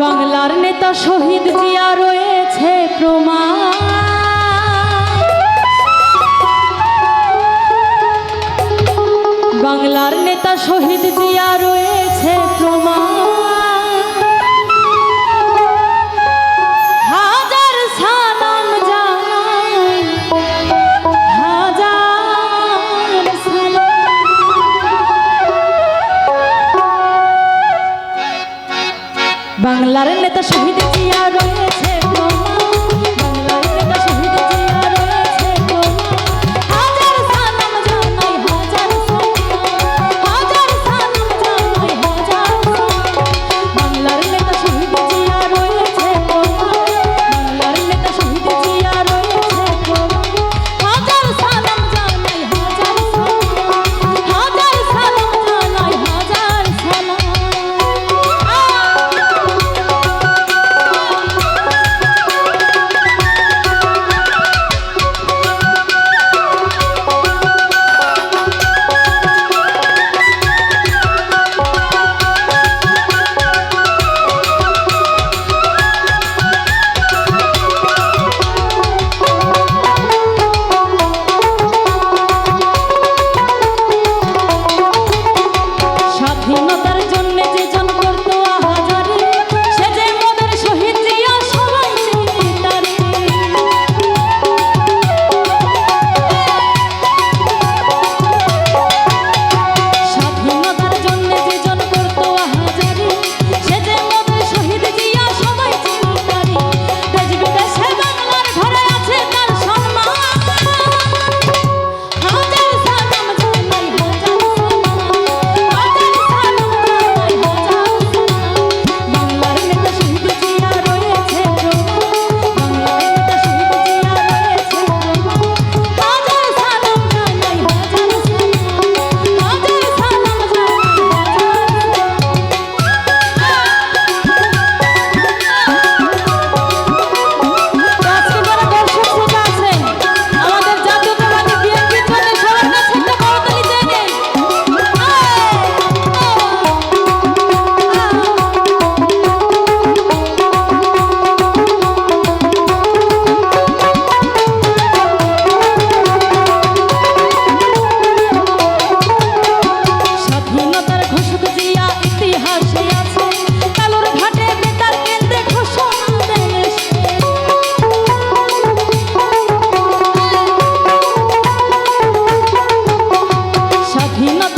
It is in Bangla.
বাংলার নেতা শহীদ জিয়া রয়েছে প্রমাণ। বাংলার নেতা শহীদ জিয়া রয়েছে প্রমাণ। বাংলার নেতা শহীদ জিয়ার 今